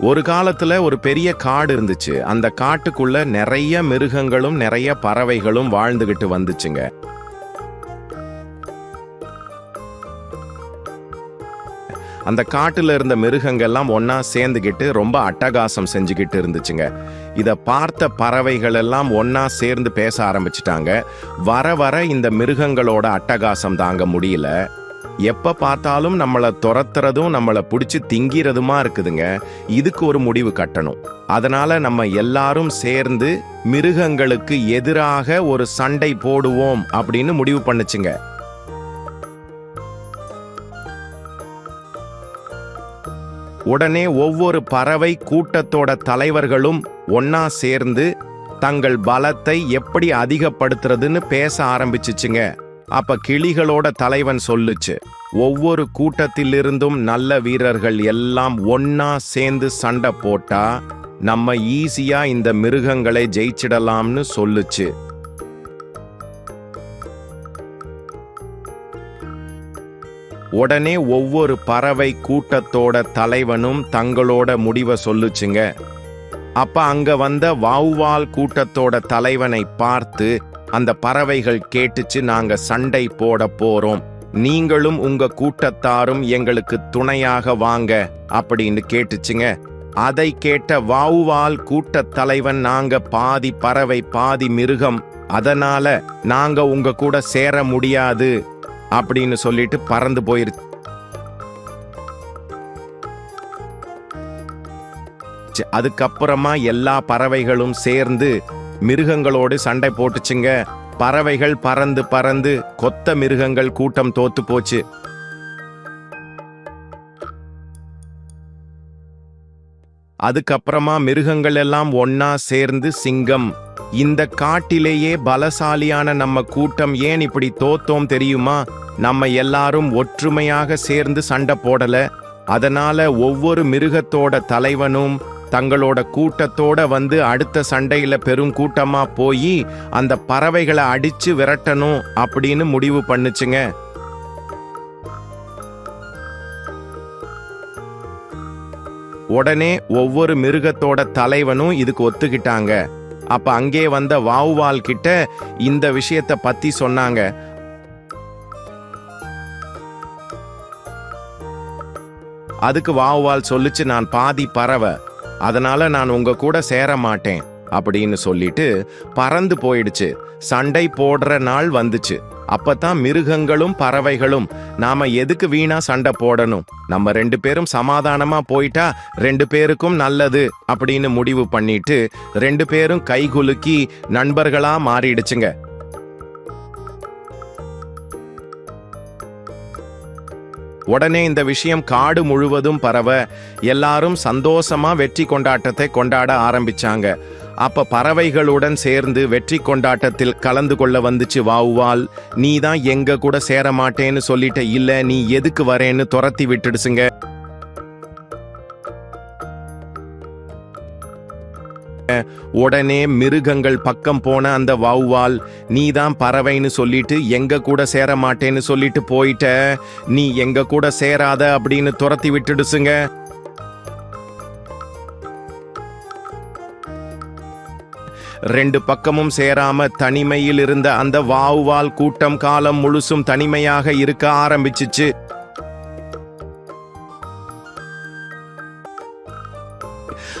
ஒரு காலத்துல ஒரு பெரிய காடு இருந்துச்சு. அந்த காட்டுக்குள்ள நிறைய மிருகங்களும் நிறைய பறவைகளும் வாழ்ந்துகிட்டு வந்துச்சுங்க. அந்த காட்டுல இருந்த மிருகங்கள்லாம் ஒன்னா சேர்ந்துகிட்டு ரொம்ப அட்டகாசம் செஞ்சுக்கிட்டு இருந்துச்சுங்க. இத பார்த்த பறவைகள் எல்லாம் ஒன்னா சேர்ந்து பேச ஆரம்பிச்சிட்டாங்க. வர வர இந்த மிருகங்களோட அட்டகாசம் தாங்க முடியல. எப்ப பார்த்தாலும் நம்மளை துரத்துறதும் நம்மளை பிடிச்சி திங்கிறதுமா இருக்குதுங்க. இதுக்கு ஒரு முடிவு கட்டணும். அதனால நம்ம எல்லாரும் சேர்ந்து மிருகங்களுக்கு எதிராக ஒரு சண்டை போடுவோம் அப்படின்னு முடிவு பண்ணுச்சுங்க. உடனே ஒவ்வொரு பறவை கூட்டத்தோட தலைவர்களும் ஒன்னா சேர்ந்து தங்கள் பலத்தை எப்படி அதிகப்படுத்துறதுன்னு பேச ஆரம்பிச்சிச்சுங்க. அப்ப கிளிகளோட தலைவன் சொல்லுச்சு ஒவ்வொரு கூட்டத்திலிருந்தும் நல்ல வீரர்கள் எல்லாம் ஒன்னா சேர்ந்து சண்டை போட்டா நம்ம ஈஸியா இந்த மிருகங்களை ஜெயிச்சிடலாம்னு சொல்லுச்சு. உடனே ஒவ்வொரு பறவை கூட்டத்தோட தலைவனும் தங்களோட முடிவை சொல்லுச்சுங்க. அப்ப அங்க வந்த வௌவால் கூட்டத்தோட தலைவனை பார்த்து அந்த பறவைகள் கேட்டுச்சு நாங்க சண்டை போட போறோம். நீங்களும் உங்க கூட்டத்தாரும் எங்களுக்கு துணையாக வாங்க அப்படின்னு கேட்டுச்சுங்க. அதை கேட்ட வாவுவால் கூட்டத் தலைவன் நாங்க பாதி பறவை பாதி மிருகம். அதனால நாங்க உங்க கூட சேர முடியாது அப்படின்னு சொல்லிட்டு பறந்து போயிருச்சு அதுக்கப்புறமா எல்லா பறவைகளும் சேர்ந்து மிருகங்களோடு சண்டை போட்டுச்சுங்க. பறவைகள் பறந்து பறந்து கொத்த மிருகங்கள் கூட்டம் தோத்து போச்சு. அதுக்கப்புறமா மிருகங்கள் எல்லாம் ஒன்னா சேர்ந்து சிங்கம். இந்த காட்டிலேயே பலசாலியான நம்ம கூட்டம் ஏன் இப்படி தோத்தோம் தெரியுமா? நம்ம எல்லாரும் ஒற்றுமையாக சேர்ந்து சண்டை போடல. அதனால ஒவ்வொரு மிருகத்தோட தலைவனும் தங்களோட கூட்டத்தோட வந்து அடுத்த சண்டையில பெரும் கூட்டமா போய் அந்த பறவைகளை அடிச்சு விரட்டணும் அப்படின்னு முடிவு பண்ணுச்சுங்க. உடனே ஒவ்வொரு மிருகத்தோட தலைவனும் இதுக்கு ஒத்துக்கிட்டாங்க. அப்ப அங்கே வந்த வாவுவால் கிட்ட இந்த விஷயத்த பத்தி சொன்னாங்க. அதுக்கு வாவுவால் சொல்லுச்சு நான் பாதி பறவை. அதனால நான் உங்க கூட சேர மாட்டேன் அப்படின்னு சொல்லிட்டு பறந்து போயிடுச்சு. சண்டை போடுற நாள் வந்துச்சு. அப்பதான் மிருகங்களும் பறவைகளும் நாம எதுக்கு வீணா சண்டை போடணும்? நம்ம ரெண்டு பேரும் சமாதானமா போயிட்டா ரெண்டு பேருக்கும் நல்லது அப்படின்னு முடிவு பண்ணிட்டு ரெண்டு பேரும் கைகுலுக்கி நண்பர்களா மாறிடுச்சுங்க. உடனே இந்த விஷயம் காடு முழுவதும் பரவ எல்லாரும் சந்தோஷமா வெற்றி கொண்டாட்டத்தை கொண்டாட ஆரம்பிச்சாங்க. அப்ப பறவைகளுடன் சேர்ந்து வெற்றி கொண்டாட்டத்தில் கலந்து கொள்ள வந்துச்சு வாவுவால் நீ தான் எங்க கூட சேர மாட்டேன்னு சொல்லிட்ட இல்ல நீ எதுக்கு வரேன்னு துரத்தி விட்டுடுச்சுங்க. உடனே மிருகங்கள் பக்கம் போன அந்த வௌவால் நீ தான் பறவைன்னு சொல்லிட்டு எங்க கூட சேர மாட்டேன்னு சொல்லிட்டு போயிட்ட. நீ எங்க கூட சேராத அப்படின்னு துரத்தி விட்டுடுச்சுங்க ரெண்டு பக்கமும் சேராம தனிமையில் இருந்த அந்த வாவுவால் கூட்டம் காலம் முழுசும் தனிமையாக இருக்க ஆரம்பிச்சிச்சு.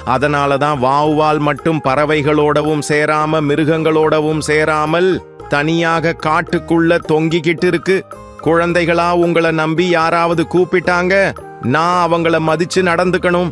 அதனால தான் வாவுவால் மட்டும் பறவைகளோடவும் சேராம மிருகங்களோடவும் சேராமல் தனியாக காட்டுக்குள்ள தொங்கிக்கிட்டு இருக்கு. குழந்தைகளா உங்களை நம்பி யாராவது கூப்பிட்டாங்க நான் அவங்கள மதிச்சு நடந்துக்கணும்.